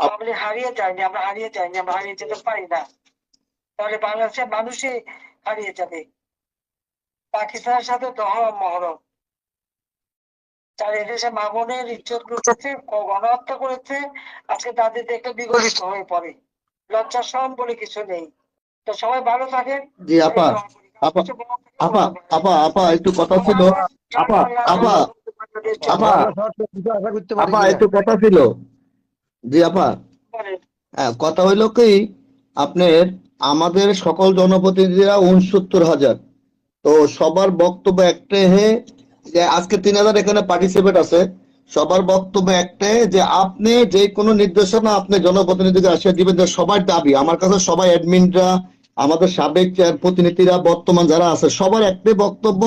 আওয়ামী হারিয়ে যায়নি আমরা হারিয়ে যাইনি আমরা হারিয়ে যেতে পারি না। তাহলে বাংলাদেশের মানুষই হারিয়ে যাবে। পাকিস্তানের সাথে দহরম মহরম। যারা এদেশে মামনের ইজ্জত লুটেছে গণহত্যা করেছে আজকে তাদের দেখে বিগলিত হয়ে পড়ে। লজ্জা সম বলে কিছু নেই। তো সবাই ভালো থাকেন। জি আপা আপা আপা আপা আপা একটু কথা ছিল। আপা আপা আপা আপা। একটু কথা ছিল। জি আপা। হ্যাঁ। কথা হইল কি আপনার আমাদের সকল জনপ্রতিনিধিরা উনসত্তর হাজার। তো সবার বক্তব্য একটাই হে যে আজকে তিন হাজার এখানে পার্টিসিপেট আছে। সবার বক্তব্য একটাই যে আপনি যে কোনো নির্দেশনা আপনি জনপ্রতিনিধিকে আসিয়া দিবেন যে সবার দাবি আমার কাছে সবাই অ্যাডমিনরা আমাদের সাবেক প্রতিনিধিরা বর্তমান যারা আছে সবার একটাই বক্তব্য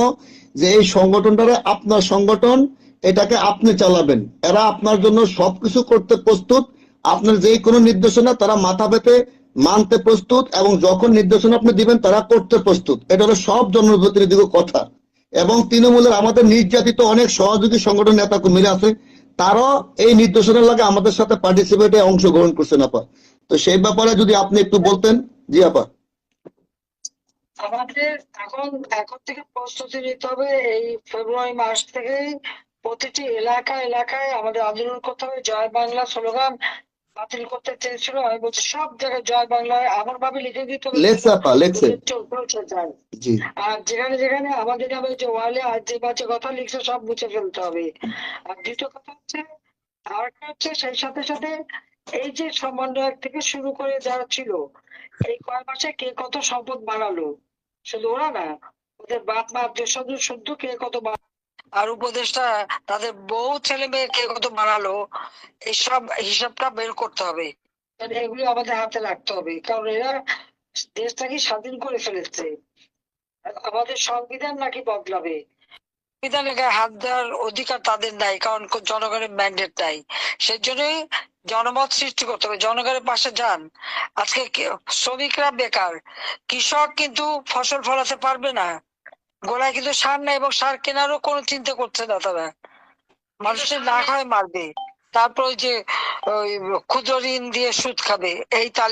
যে এই সংগঠনটারে আপনার সংগঠন এটাকে আপনি চালাবেন। এরা আপনার জন্য সবকিছু করতে প্রস্তুত। আপনার যে কোনো নির্দেশনা তারা মাথা পেতে মানতে প্রস্তুত এবং যখন নির্দেশনা আপনি দিবেন, তারা করতে প্রস্তুত। এটা হলো সব জনপ্রতিনিধির কথা। এবং তৃণমূলের আমাদের নির্যাতিত অনেক সহযোগী সংগঠন নেতা কর্মীরা আছে, তারাও এই নির্দেশনার লাগে আমাদের সাথে পার্টিসিপেটে অংশগ্রহণ করছেন, আপা। তো সেই ব্যাপারে যদি আপনি একটু বলতেন, জি, আপা। আমাদের এখন এখন থেকে প্রস্তুতি নিতে হবে এই ফেব্রুয়ারি মাস থেকেই। প্রতিটি এলাকা এলাকায় আমাদের আন্দোলন করতে হবে। জয় বাংলা স্লোগান বাতিল করতে চেয়েছিল। আমি বলছি সব জায়গায় জয় বাংলায় এমন ভাবে লিখে দিতে হবে আর যেখানে যেখানে আমাদের নামে যে ওয়ালে আর যে বাজে কথা লিখছে সব মুছে ফেলতে হবে। আর দ্বিতীয় কথা হচ্ছে আর একটা হচ্ছে সেই সাথে সাথে এই যে সমন্বয়ক থেকে শুরু করে যারা ছিল এই কয় মাসে কে কত সম্পদ বাড়ালো? শুধু ওরা না ওদের বাপ মা আত্মীয় স্বজন শুদ্ধ কে কত আর উপদেশটা তাদের বউ ছেলে মেয়েকে কত বাড়ালো এইসব হিসাবটা বের করতে হবে। এগুলো আমাদের হাতে রাখতে হবে, কারণ এরা দেশটাকে স্বাধীন করে ফেলেছে। আমাদের সংবিধান নাকি বদলাবে। সংবিধানে হাত দেওয়ার অধিকার তাদের নাই, কারণ জনগণের ম্যান্ডেট নাই। সেই জন্যই জনমত সৃষ্টি করতে হবে, জনগণের পাশে যান। আজকে শ্রমিকরা বেকার, কৃষক কিন্তু ফসল ফলাতে পারবে না। গোলায় কিন্তু সার নাই এবং সার কেনারও কোনো চিন্তা করছে না তারা। মানুষের না খায় মারবে। তারপর ওই যে ওই ক্ষুদ্র ঋণ দিয়ে সুদ খাবে এই তালে